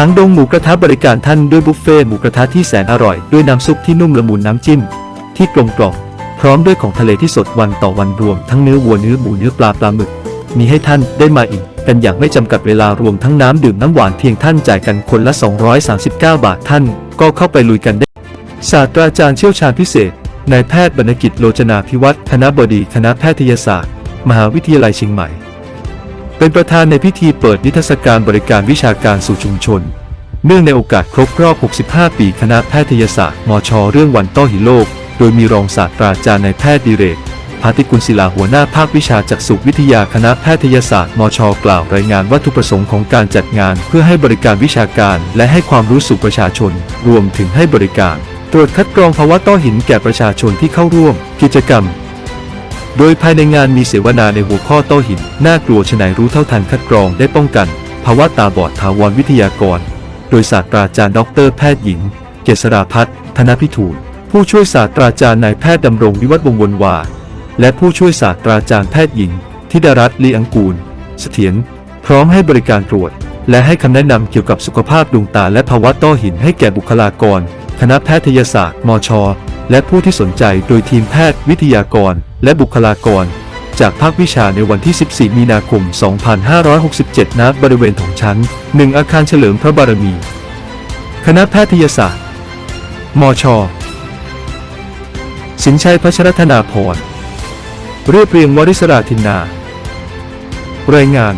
หางดงหมูกระทะบริการท่านด้วยบุฟเฟ่หมูกระทะที่แสนอร่อย ด้วยน้ำซุปที่นุ่มละมุนน้ำจิ้ม ที่กลมกล่อมพร้อมด้วยของทะเลที่สดวันต่อวันรวม ทั้งเนื้อวัวเนื้อหมูเนื้อปลาปลาหมึก มีให้ท่านได้มาอิ่มกันอย่างไม่จำกัดเวลารวมทั้งน้ำดื่มน้ำหวานเพียงท่านจ่ายกันคนละ 239 บาทท่าน ก็เข้าไปลุยกันได้ศาสตราจารย์เชี่ยวชาญพิเศษนายแพทย์บรรณกิจโลจนาพิวัตรคณะบดีคณะแพทยศาสตร์ มหาวิทยาลัยเชียงใหม่ เป็นประธานในพิธีเปิดนิทรรศการบริการวิชาการสู่ชุมชน เนื่องในโอกาสครบรอบ 65 ปีคณะแพทยศาสตร์มช เรื่องวันต้อหิโลก โดยมีรองศาสตราจารย์นายแพทย์ดิเรกพาติกุลศิลาหัวหน้าภาควิชาจักษุวิทยาคณะแพทยศาสตร์มช กล่าวรายงานวัตถุประสงค์ของการจัดงาน เพื่อให้บริการวิชาการ และให้ความรู้สู่ประชาชน รวมถึงให้บริการ ตรวจคัดกรองภาวะต้อหินแก่ประชาชนที่เข้าร่วม กิจกรรม โดยภายในงานมีเสวนาในหัวข้อโต้หิน น่ากลัวชะไหนรู้เท่าทันคัดกรองได้ป้องกัน ภาวะตาบอดถาวรวิทยากร โดยศาสตราจารย์ดอกเตอรแพทย์หญิง เกษราพัฒน์ธนพิทูลผู้ช่วยศาสตราจารย์นายแพทย์ดำรงวิวัฒน์วงวนวา และผู้ช่วยศาสตราจารย์แพทย์หญิง ธิดารัตน์ลีอังกูล เสถียรพร้อมให้บริการตรวจ และให้คำแนะนำเกี่ยวกับสุขภาพดวงตาและภาวะต้อหินให้แก่บุคลากร คณะแพทยศาสตร์ มช และผู้ที่สนใจโดยทีมแพทย์วิทยากร และบุคลากร จากภาควิชาในวันที่ 14 มีนาคม 2567 ณ บริเวณของชั้น 1 อาคารเฉลิมพระบารมี คณะแพทยศาสตร์ มช สินชัยพัชรธนาพรเรียบเรียงวริศราธินนา รายงาน